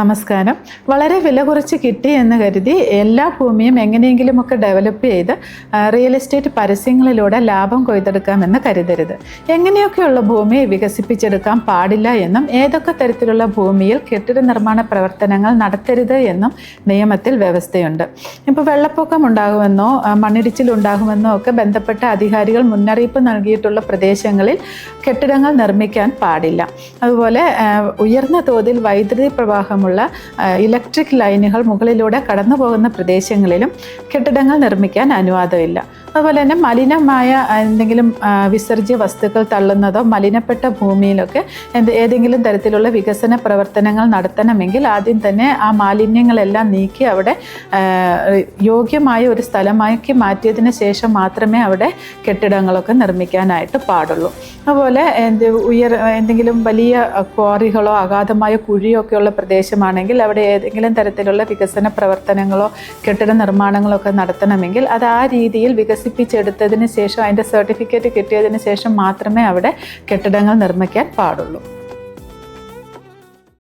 നമസ്കാരം. വളരെ വില കുറച്ച് കിട്ടി എന്ന് കരുതി എല്ലാ ഭൂമിയും എങ്ങനെയെങ്കിലുമൊക്കെ ഡെവലപ്പ് ചെയ്ത് റിയൽ എസ്റ്റേറ്റ് പരസ്യങ്ങളിലൂടെ ലാഭം കൊയ്തെടുക്കാമെന്ന് കരുതരുത്. എങ്ങനെയൊക്കെയുള്ള ഭൂമി വികസിപ്പിച്ചെടുക്കാൻ പാടില്ല എന്നും ഏതൊക്കെ തരത്തിലുള്ള ഭൂമിയിൽ കെട്ടിട നിർമ്മാണ പ്രവർത്തനങ്ങൾ നടത്തരുത് എന്നും നിയമത്തിൽ വ്യവസ്ഥയുണ്ട്. ഇപ്പോൾ വെള്ളപ്പൊക്കം ഉണ്ടാകുമെന്നോ മണ്ണിടിച്ചിൽ ഉണ്ടാകുമെന്നോ ഒക്കെ ബന്ധപ്പെട്ട അധികാരികൾ മുന്നറിയിപ്പ് നൽകിയിട്ടുള്ള പ്രദേശങ്ങളിൽ കെട്ടിടങ്ങൾ നിർമ്മിക്കാൻ പാടില്ല. അതുപോലെ ഉയർന്ന തോതിൽ വൈദ്യുതി പ്രവാഹമുള്ള ആ, ഇലക്ട്രിക് ലൈനുകൾ മുകളിലൂടെ കടന്നു പോകുന്ന പ്രദേശങ്ങളിലും കെട്ടിടങ്ങൾ നിർമ്മിക്കാൻ അനുവാദമില്ല. അതുപോലെ തന്നെ മലിനമായ എന്തെങ്കിലും വിസർജ്യ വസ്തുക്കൾ തള്ളുന്നതോ മലിനപ്പെട്ട ഭൂമിയിലൊക്കെ എന്ത് ഏതെങ്കിലും തരത്തിലുള്ള വികസന പ്രവർത്തനങ്ങൾ നടത്തണമെങ്കിൽ ആദ്യം തന്നെ ആ മാലിന്യങ്ങളെല്ലാം നീക്കി അവിടെ യോഗ്യമായ ഒരു സ്ഥലമാക്കി മാറ്റിയതിന് ശേഷം മാത്രമേ അവിടെ കെട്ടിടങ്ങളൊക്കെ നിർമ്മിക്കാനായിട്ട് പാടുള്ളൂ. അതുപോലെ എന്ത് ഉയർ എന്തെങ്കിലും വലിയ ക്വാറികളോ അഗാധമായ കുഴിയോ ഒക്കെയുള്ള പ്രദേശമാണെങ്കിൽ അവിടെ ഏതെങ്കിലും തരത്തിലുള്ള വികസന പ്രവർത്തനങ്ങളോ കെട്ടിട നിർമ്മാണങ്ങളോ ഒക്കെ നടത്തണമെങ്കിൽ അത് ആ രീതിയിൽ വികസിപ്പിച്ചെടുത്തതിന് ശേഷം അതിന്റെ സർട്ടിഫിക്കറ്റ് കിട്ടിയതിന് ശേഷം മാത്രമേ അവിടെ കെട്ടിടങ്ങൾ നിർമ്മിക്കാൻ പാടുള്ളൂ.